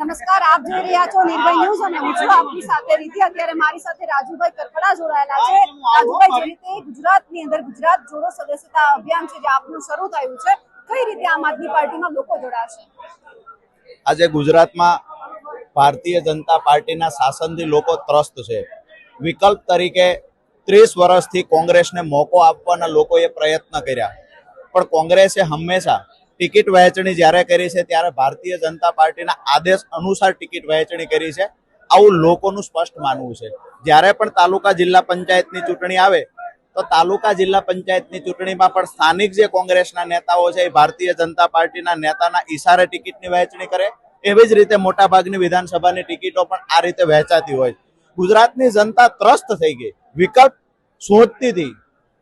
નમસ્કાર, આપ જોઈ રહ્યા છો નિર્ભય ન્યૂઝ અને હું છું આપની સાથે રીતિ અત્યારે મારી સાથે રાજુભાઈ કરકડા જોડાયેલા છે. રાજુભાઈ, જે રીતે ગુજરાતની અંદર ગુજરાત જોડો સદસ્યતા અભિયાન છે જે આપનું શરૂ થયું છે, કઈ રીતે આમ આદમી પાર્ટીમાં લોકો જોડાશે? આજે ગુજરાતમાં ભારતીય જનતા પાર્ટીના શાસનથી લોકો ત્રસ્ત છે. વિકલ્પ તરીકે ત્રીસ વર્ષથી કોંગ્રેસને મોકો આપવાના લોકોએ પ્રયત્ન કર્યા. પણ કોંગ્રેસે હંમેશા ટિકિટ વહેંચણી જ્યારે કરી છે, ત્યારે ભારતીય જનતા પાર્ટીના આદેશ અનુસાર ટિકિટ વહેંચણી કરી છે. આવું લોકોનું સ્પષ્ટ માનવું છે. જ્યારે પણ તાલુકા જિલ્લા પંચાયતની ચૂંટણી આવે, તો તાલુકા જિલ્લા પંચાયતની ચૂંટણીમાં પણ સ્થાનિક જે કોંગ્રેસના નેતાઓ છે, એ ભારતીય જનતા પાર્ટીના નેતાના ઈશારે ટિકિટની વહેંચણી કરે. એવી જ રીતે મોટાભાગની વિધાનસભાની ટિકિટો પણ આ રીતે વહેંચાતી હોય. ગુજરાતની જનતા ત્રસ્ત થઈ ગઈ. વિકલ્પ શોધતી હતી.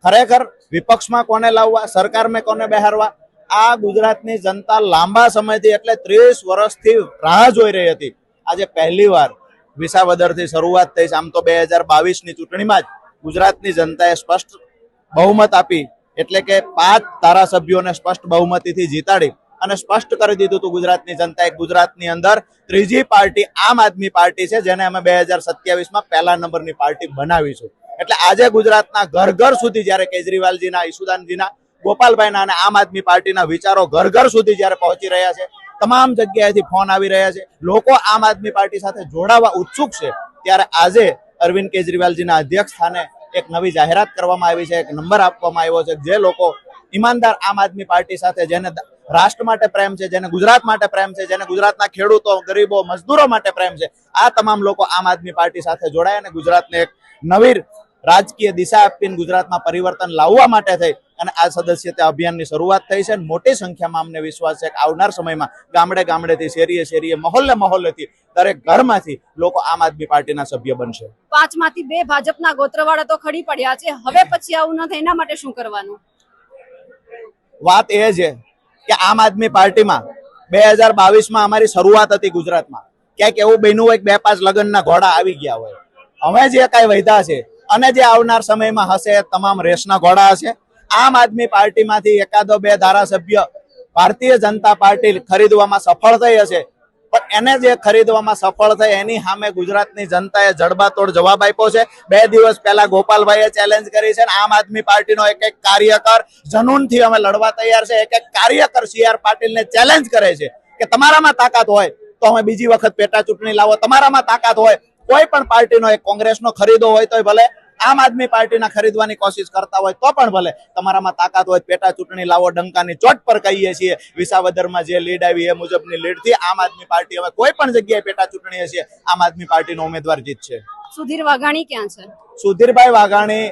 ખરેખર વિપક્ષમાં કોને લાવવા સરકારમાં કોને બેહારવા? આ ગુજરાતની જનતા લાંબા સમયથી એટલે ત્રીસ વર્ષથી રાહ જોઈ રહી હતી. આજે પહેલી વાર વિસાવદરથી શરૂઆત થઈ છે. આમ તો બે હજાર બાવીસની ચૂંટણીમાં જ ગુજરાતની જનતાએ સ્પષ્ટ બહુમત આપી. એટલે કે પાંચ ધારાસભ્યોને સ્પષ્ટ બહુમતીથી જીતાડી અને સ્પષ્ટ કરી દીધું હતું ગુજરાતની જનતાએ ગુજરાતની અંદર ત્રીજી પાર્ટી આમ આદમી પાર્ટી છે, જેને અમે બે હજાર સત્યાવીસમાં પહેલા નંબરની પાર્ટી બનાવીશું. એટલે આજે ગુજરાતના ઘર ઘર સુધી જ્યારે કેજરીવાલજીના, ઈસુદાનજીના ગોપાલભાઈના અને આમ આદમી પાર્ટીના વિચારો ઘર ઘર સુધી જ્યારે પહોંચી રહ્યા છે, તમામ જગ્યાએથી ફોન આવી રહ્યા છે. લોકો આમ આદમી પાર્ટી સાથે જોડાવા ઉત્સુક છે. ત્યારે આજે અરવિંદ કેજરીવાલજીના અધ્યક્ષ સ્થાને એક નવી જાહેરાત કરવામાં આવી છે, એક નંબર આપવામાં આવ્યો છે જે લોકો ઈમાનદાર આમ આદમી પાર્ટી સાથે જેને રાષ્ટ્ર માટે પ્રેમ છે, જેને ગુજરાત માટે પ્રેમ છે, જેને ગુજરાતના ખેડૂતો, ગરીબો, મજદૂરો માટે પ્રેમ છે, આ તમામ લોકો આમ આદમી પાર્ટી સાથે જોડાય અને ગુજરાતને એક નવી રાજકીય દિશા આપીને ગુજરાતમાં પરિવર્તન લાવવા માટે થઈ અને આ સદસ્યતા અભિયાનની શરૂઆત થઈ છે અને મોટી સંખ્યામાં અમને વિશ્વાસ છે કે આવનાર સમયમાં ગામડે ગામડેથી શેરીએ શેરીએ મહોલ્લે મહોલ્લેથી દરેક ઘરમાંથી લોકો આમ આદમી પાર્ટીના સભ્ય બનશે. પાંચમાંથી બે ભાજપના ગોત્રવાળા તો ખડી પડ્યા છે. હવે પછી આવું ન થાય એના માટે શું કરવાનું? વાત એ છે કે આમ આદમી પાર્ટીમાં બે હજાર બાવીસમાં અમારી શરૂઆત હતી ગુજરાતમાં. ક્યાંક એવું બન્યું હોય કે બે પાંચ લગ્નના ઘોડા આવી ગયા હોય. હવે જે કાંઈ વૈધા છે અને જે આવનાર સમયમાં હશે તમામ રેસના ઘોડા હશે. આમ આદમી પાર્ટીમાંથી એકાદો બે ધારાસભ્ય ભારતીય જનતા પાર્ટી ખરીદવામાં સફળ થઈ હશે. પણ એને જે ખરીદવામાં સફળ થઈ એની સામે ગુજરાતની જનતાએ જડબાતોડ જવાબ આપ્યો છે. બે દિવસ પહેલા ગોપાલભાઈએ ચેલેન્જ કરી છે આમ આદમી પાર્ટીનો એક એક કાર્યકર, જનૂનથી અમે લડવા તૈયાર છે. એક એક કાર્યકર સી આર પાટીલને ચેલેન્જ કરે છે કે તમારામાં તાકાત હોય તો અમે બીજી વખત પેટા ચૂંટણી લાવો. તમારામાં તાકાત હોય કોઈ પણ પાર્ટીનો એક કોંગ્રેસનો ખરીદો હોય તો ભલે આમ આદમી પાર્ટીના ખરીદવાની કોશિશ કરતા હોય તો પણ ભલે. તમારામાં તાકાત હોય પેટા ચૂંટણી લાવો ડંકાની ચોટ પર કહીએ છીએ. વિસાવદરમાં જે લીડ આવી એ મુજબની લીડથી આમ આદમી પાર્ટી હવે કોઈ પણ જગ્યાએ પેટા ચૂંટણી હશે આમ આદમી પાર્ટીનો ઉમેદવાર જીતશે સુધીર વાઘાણી ક્યાં છે? સુધીરભાઈ વાઘાણી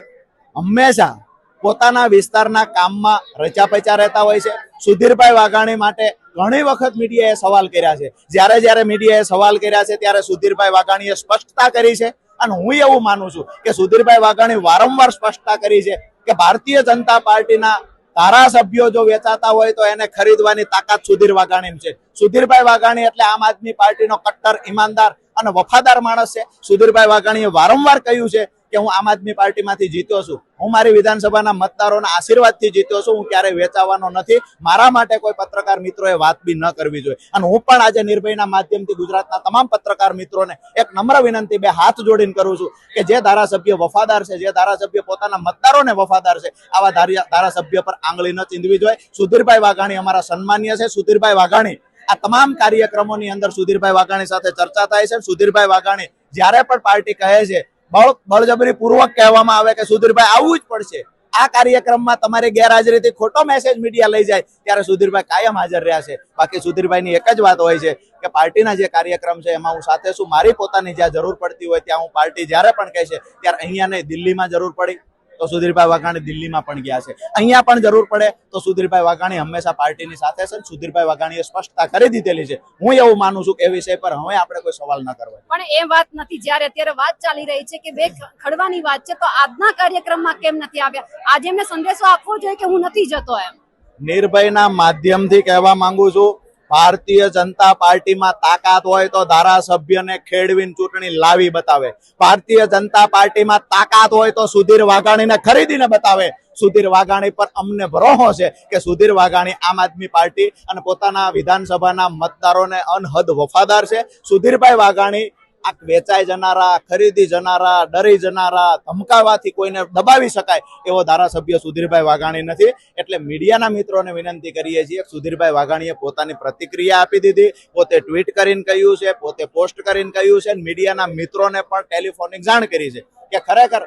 હંમેશા પોતાના વિસ્તારના કામમાં રચા પચા રહેતા હોય છે. સુધીરભાઈ વાઘાણી માટે ઘણી વખત મીડિયાએ સવાલ કર્યા છે. જ્યારે જ્યારે મીડિયાએ સવાલ કર્યા છે, ત્યારે સુધીરભાઈ વાઘાણીએ સ્પષ્ટતા કરી છે. અને હું એવું માનું છું કે સુધીરભાઈ વાઘાણી વારંવાર સ્પષ્ટતા કરી છે કે ભારતીય જનતા પાર્ટીના ધારાસભ્યો જો વેચાતા હોય તો એને ખરીદવાની તાકાત સુધીર વાઘાણી છે. સુધીરભાઈ વાઘાણી એટલે આમ આદમી પાર્ટીનો કટ્ટર, ઈમાનદાર અને વફાદાર માણસ છે. સુધીરભાઈ વાઘાણીએ વારંવાર કહ્યું છે કે હું આમ આદમી પાર્ટીમાંથી જીત્યો છું. હું મારી વિધાનસભાના મતદારોના આશીર્વાદથી જીત્યો છું. હું ક્યારેય વેચાવાનો નથી. મારા માટે કોઈ પત્રકાર મિત્રોએ વાત બી ન કરવી જોઈએ. અને હું પણ આજે નિર્ભયના માધ્યમથી ગુજરાતના તમામ પત્રકાર મિત્રોને એક નમ્ર વિનંતી બે હાથ જોડીને કરું છું કે જે ધારાસભ્ય વફાદાર છે, જે ધારાસભ્ય પોતાના મતદારોને વફાદાર છે, આવા ધારાસભ્ય પર આંગળી ન ચીંધવી જોઈએ. સુધીરભાઈ વાઘાણી અમારા સન્માન્ય છે. સુધીરભાઈ વાઘાણી, આ તમામ કાર્યક્રમોની અંદર સુધીરભાઈ વાઘાણી સાથે ચર્ચા થાય છે. સુધીરભાઈ વાઘાણી જ્યારે પણ પાર્ટી કહે છે બળ બળજબરી પૂર્વક કહેવામાં આવે કે સુધીરભાઈ આવવું જ પડશે. આ કાર્યક્રમમાં તમારી ગેરહાજરીથી ખોટો મેસેજ મીડિયા લઈ જાય ત્યારે સુધીરભાઈ કાયમ હાજર રહ્યા છે. બાકી સુધીરભાઈની એક જ વાત હોય છે કે પાર્ટીના જે કાર્યક્રમ છે એમાં હું સાથે છું. મારી પોતાની જ્યાં જરૂર પડતી હોય ત્યાં હું પાર્ટી જ્યારે પણ કહે છે ત્યારે અહીંયા નહીં, દિલ્હીમાં જરૂર પડી. તો સુધીરભાઈ વાઘાણી દિલ્હીમાં પણ ગયા છે. અહીંયા પણ જરૂર પડે તો સુધીરભાઈ વાઘાણી હંમેશા પાર્ટીની સાથે છે. સુધીરભાઈ વાઘાણીએ સ્પષ્ટતા કરી દીધેલી છે. હું એવું માનું છું કે એ વિષય પર હવે આપણે કોઈ સવાલ ન કરવા. પણ એ વાત નથી. જ્યારે અત્યારે વાત ચાલી રહી છે કે બે ખડવાની વાત છે તો આજના કાર્યક્રમમાં કેમ નથી આવ્યા? આજે એમને સંદેશો આપવો જોઈએ કે હું નથી જતો એમ? નિર્ભયના માધ્યમથી કહેવા માંગુ છું ભારતીય જનતા પાર્ટીમાં તાકાત હોય તો ધારાસભ્યને ખેડવીને ચૂંટણી લાવી બતાવે. ભારતીય જનતા પાર્ટીમાં તાકાત હોય તો સુધીર વાઘાણીને ખરીદીને બતાવે. સુધીર વાઘાણી પર અમને ભરોસો છે કે સુધીર વાઘાણી આમ આદમી પાર્ટી અને પોતાના વિધાનસભાના મતદારોને અનહદ વફાદાર છે. સુધીરભાઈ વાઘાણી આ વેચાઈ જનારા ખરીદી જનારા ડરી જનારા ધમકાવાથી કોઈને દબાવી શકાય એવો ધારાસભ્ય સુધીરભાઈ વાઘાણી નથી. એટલે મીડિયાના મિત્રોને વિનંતી કરીએ છીએ સુધીરભાઈ વાઘાણીએ પોતાની પ્રતિક્રિયા આપી દીધી પોતે ટ્વીટ કરીને કહ્યું છે પોતે પોસ્ટ કરીને કહ્યું છે મીડિયાના મિત્રોને પણ ટેલિફોનિક જાણ કરી છે કે ખરેખર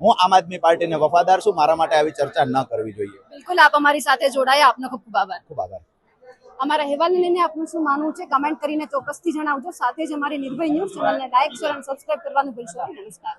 હું આમ આદમી પાર્ટીને વફાદાર છું મારા માટે આવી ચર્ચા ન કરવી જોઈએ. બિલકુલ આપ અમારી સાથે જોડાયા. આપનો ખૂબ ખૂબ આભાર. ખૂબ આભાર. અમારા અહેવાલને લઈને આપનું શું માનવું છે? કમેન્ટ કરીને ચોક્કસથી જણાવજો. સાથે જ અમારી નિર્ભય ન્યૂઝ ચેનલને લાઈક શેર અને સબસ્ક્રાઇબ કરવાનું ભૂલશો નમસ્કાર.